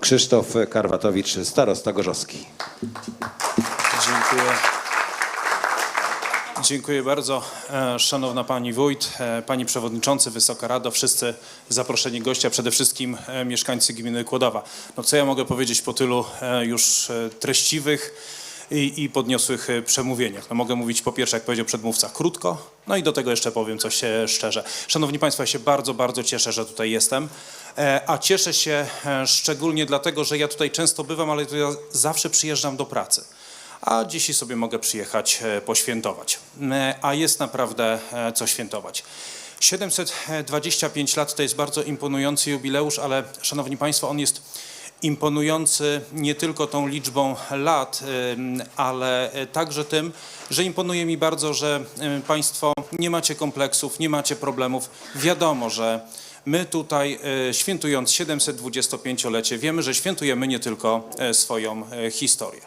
Krzysztof Karwatowicz, starosta gorzowski. Dziękuję. Dziękuję bardzo. E, Szanowna Pani Wójt, e, Pani Przewodniczący, Wysoka Rado, wszyscy zaproszeni goście, a przede wszystkim e, mieszkańcy gminy Kłodawa. No co ja mogę powiedzieć po tylu już treściwych i, i podniosłych e, przemówieniach? No mogę mówić po pierwsze, jak powiedział przedmówca, krótko, no i do tego jeszcze powiem coś szczerze. Szanowni Państwo, ja się bardzo, bardzo cieszę, że tutaj jestem, E, a cieszę się e, szczególnie dlatego, że ja tutaj często bywam, ale ja zawsze przyjeżdżam do pracy a dzisiaj sobie mogę przyjechać poświętować. A jest naprawdę co świętować. 725 lat to jest bardzo imponujący jubileusz, ale szanowni państwo, on jest imponujący nie tylko tą liczbą lat, ale także tym, że imponuje mi bardzo, że państwo nie macie kompleksów, nie macie problemów. Wiadomo, że my tutaj e, świętując 725-lecie wiemy, że świętujemy nie tylko e, swoją e, historię.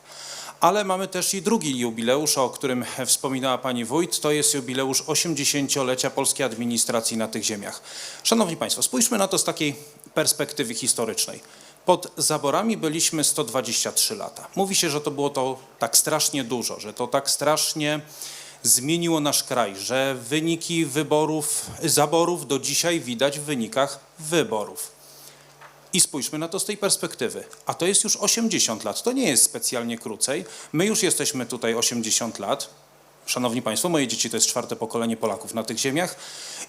Ale mamy też i drugi jubileusz, o którym wspominała pani wójt. To jest jubileusz 80-lecia polskiej administracji na tych ziemiach. Szanowni Państwo, spójrzmy na to z takiej perspektywy historycznej. Pod zaborami byliśmy 123 lata. Mówi się, że to było to tak strasznie dużo, że to tak strasznie zmieniło nasz kraj, że wyniki wyborów, zaborów do dzisiaj widać w wynikach wyborów. I spójrzmy na to z tej perspektywy. A to jest już 80 lat. To nie jest specjalnie krócej. My już jesteśmy tutaj 80 lat. Szanowni Państwo, moje dzieci to jest czwarte pokolenie Polaków na tych ziemiach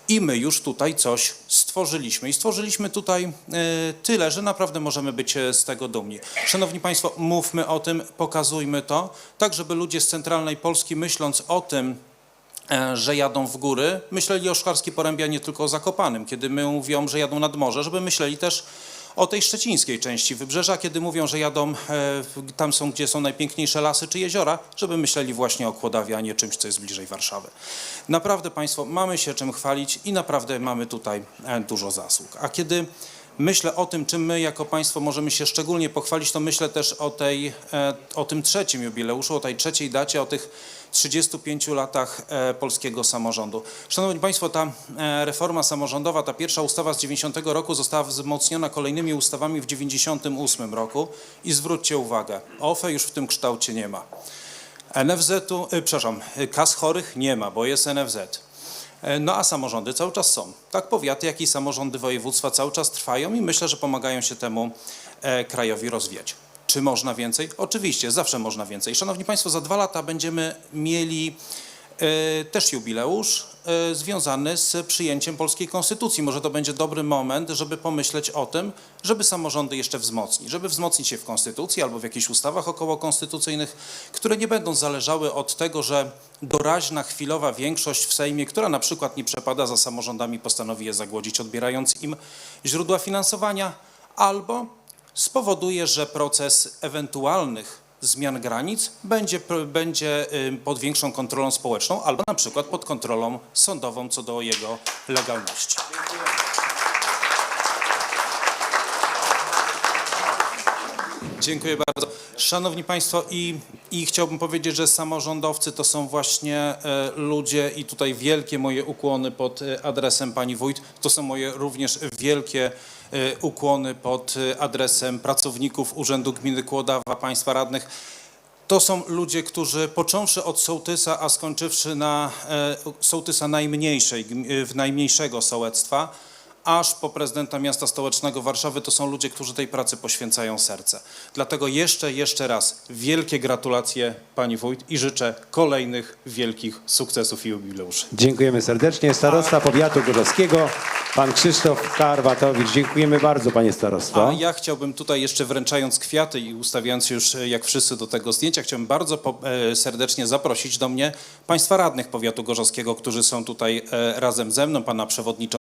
i my już tutaj coś stworzyliśmy. I stworzyliśmy tutaj e, tyle, że naprawdę możemy być e, z tego dumni. Szanowni Państwo, mówmy o tym, pokazujmy to, tak żeby ludzie z centralnej Polski myśląc o tym, e, że jadą w góry, myśleli o Szklarskiej Porębie, a nie tylko o Zakopanym. Kiedy my mówią, że jadą nad morze, żeby myśleli też o tej szczecińskiej części wybrzeża, kiedy mówią, że jadą e, tam są, gdzie są najpiękniejsze lasy czy jeziora, żeby myśleli właśnie o Kłodawie, a nie czymś, co jest bliżej Warszawy. Naprawdę Państwo, mamy się czym chwalić i naprawdę mamy tutaj e, dużo zasług. A kiedy myślę o tym, czym my jako państwo możemy się szczególnie pochwalić, to myślę też o, tej, e, o tym trzecim jubileuszu, o tej trzeciej dacie, o tych 35 latach e, polskiego samorządu. Szanowni Państwo, ta e, reforma samorządowa, ta pierwsza ustawa z 90 roku została wzmocniona kolejnymi ustawami w 98 roku i zwróćcie uwagę, OFE już w tym kształcie nie ma. NFZ-u, przepraszam, kas chorych nie ma, bo jest NFZ. E, No a samorządy cały czas są. Tak powiaty, jak i samorządy województwa cały czas trwają i myślę, że pomagają się temu e, krajowi rozwijać. Czy można więcej? Oczywiście, zawsze można więcej. Szanowni Państwo, za dwa lata będziemy mieli też jubileusz e, związany z przyjęciem polskiej konstytucji. Może to będzie dobry moment, żeby pomyśleć o tym, żeby samorządy jeszcze wzmocnić, żeby wzmocnić się w konstytucji albo w jakichś ustawach okołokonstytucyjnych, które nie będą zależały od tego, że doraźna, chwilowa większość w Sejmie, która na przykład nie przepada za samorządami, postanowi je zagłodzić, odbierając im źródła finansowania, albo spowoduje, że proces ewentualnych zmian granic będzie, będzie y, pod większą kontrolą społeczną albo na przykład pod kontrolą sądową co do jego legalności. Dziękuję bardzo. Szanowni Państwo, i, i chciałbym powiedzieć, że samorządowcy to są właśnie e, ludzie i tutaj wielkie moje ukłony pod e, adresem Pani Wójt. To są moje również wielkie e, ukłony pod adresem pracowników Urzędu Gminy Kłodawa, Państwa radnych. To są ludzie, którzy począwszy od sołtysa, a skończywszy na sołtysa najmniejszej, w najmniejszego sołectwa, aż po prezydenta miasta stołecznego Warszawy, to są ludzie, którzy tej pracy poświęcają serce. Dlatego jeszcze, jeszcze raz wielkie gratulacje Pani Wójt i życzę kolejnych wielkich sukcesów i jubileuszy. Dziękujemy serdecznie. Starosta powiatu gorzowskiego, pan Krzysztof Karwatowicz. Dziękujemy bardzo, panie starosto. A ja chciałbym tutaj jeszcze wręczając kwiaty i ustawiając już e, jak wszyscy do tego zdjęcia, chciałbym bardzo po, e, serdecznie zaprosić do mnie Państwa radnych powiatu gorzowskiego, którzy są tutaj e, razem ze mną, Pana Przewodniczącego,